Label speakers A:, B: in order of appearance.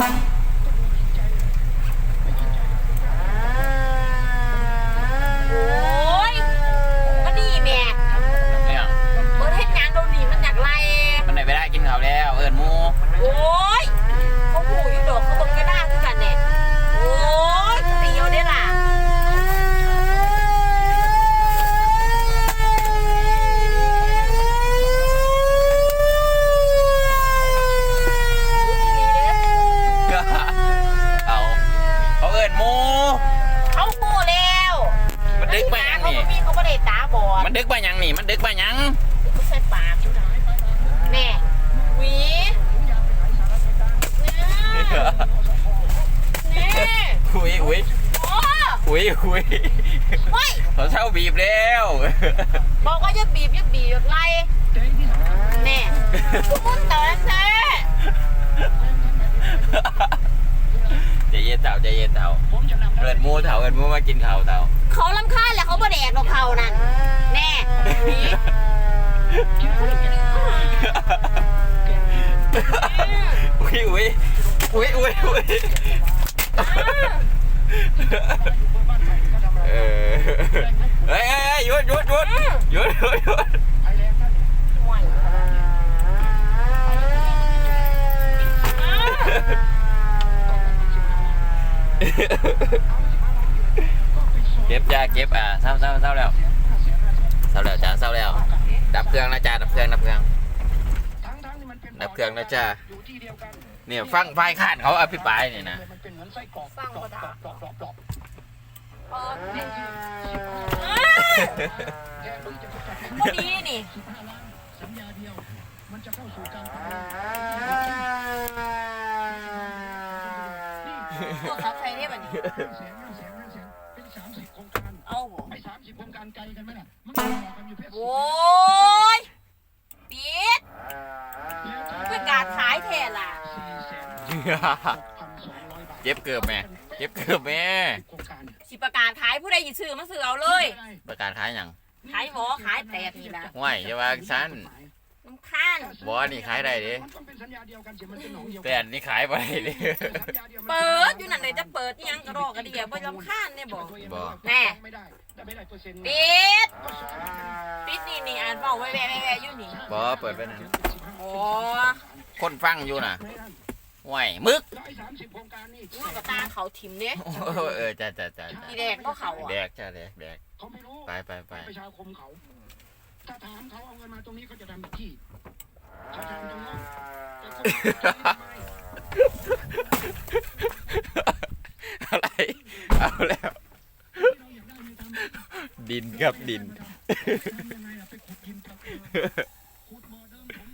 A: โอ้ยมาดีแม่
B: เนี่ย
A: เบิร์ดเฮ็ดงานโดนหนีมันอยากไล่
B: มันไหนไปได้กินข้าวแล้ว เอิญมู
A: โอ้ยเขาหูอยู่ดอกเขาเบิ่งก็ได้คือกันเนี่ยโอ้ยเตียวได้ล่ะ
B: เอาเขาเอิญมู
A: เขาหูแล้ว
B: มันดึกไปยัง
A: เขา
B: นี่
A: บ่มีเขาไม่ได้ตาบอด
B: มันดึกไปยังนี่มันดึกไปยัง
A: เขาใส่ปากอยู่นะแน่หวีนี่นี่
B: อุ้ยอุ้ย
A: โอ้
B: อุ้ยอุ้ย
A: เฮ้ย
B: เขาเช่าบีบแล้ว
A: บอกว่าอย่าบีบอย่าบีบไล่แน่ทุกคนตอนแท้
B: ใจ เย็นเต่าใจเย็นเต่าเอิญมูเต่าเอิญมูมากินข้าวเต่า
A: เขาลำคาญแหละเขาบ่แดกหรอกเขานั่นแน่หวี
B: อุ้ยอุ้ยอุ้ยอุ้ยอุ้ยเออเฮ้ยเฮ้ยเฮ้ยหยุดหยุดหยุดหยุดหยุดหยุด
A: ห่วยอ่า
B: เก็บจ้าเก็บอะเศร้าเศร้าเศร้าแล้วเศร้าแล้วจ้าเศร้าแล้ว ดับเครื่องนะจ้าดับเครื่องดับเครื่องดับเครื่องนะจ้าเนี่ยฟังไฟข้านเขาอภิปรายเนี่ยนะ
A: ฟังก็ได้เปิดนี่พอดีนี่ ตัวซับใช้เนี่ยแบบนี้เอาบ่
C: ไอ้สามสิบโครงการไกลกันไหมล่ะมันก็รอกันอยู่เพชร
A: โอ้ยปิดเพื่อการขายแทนล่ะ
C: สี่แสนพันสองร้อยบาท
B: เก็บเกือบแม่เก็บเกือบแม่
C: โครงการเนี่ย
A: สิประกาศขายผู้ใดหยิบซื้อมาซื้อเอาเลย
B: ประกาศขายหยัง
A: ขายหมอขายแตกนี่นะ
B: ห่วยจะว่าฉัน
A: น้ำข้าน
B: บอนี่ขายได้ดิ
C: มันต้องเป็นสัญญาเดียวกันเสียมันเป็นหนองเดียว
B: แต่อันนี้ขายไปดิ
C: สัญญาเดียวมัน
A: เปิดอยู่นั่นเลยจะเปิดอิหยังกระรอกกระเดียบ่ลำข้านเนี่ยบอก
C: ตัวเอง
B: บ่
A: แน่
C: ไม่ได้แต่ไม่ได้เปอร์เซ็นต์
A: ปิด
C: ก็สอน
A: ปิดนี่นี่อ่านเบาไว้แวะแวะแวะอยู่นี่
B: บอเปิดไปนะ
A: โอ้
B: คนฟังอยู่นะห่วยมึก
C: แล้วไอ้สามสิบโครงการนี่
A: ยกระตาเขาถิ่มเนี่ย
B: เออจ้าจ้าจ้า
A: อีแดกก็เขา
B: แด
A: อะ
B: กจ้าแดกแดก
C: เขาไม่รู้
B: ไปไปไป
C: ประชาคมเขา ถ้าถามเขาเอาเงินมาตรงนี้เขาจะทำที่เขาทำตรงนั้นแต่เขาไม่
B: อะไร เอาแล้ว
C: เราอยากได้ไม่ทำ
B: ดินครับดิน
C: ทำยังไงล่ะไปขุดดินกับเออ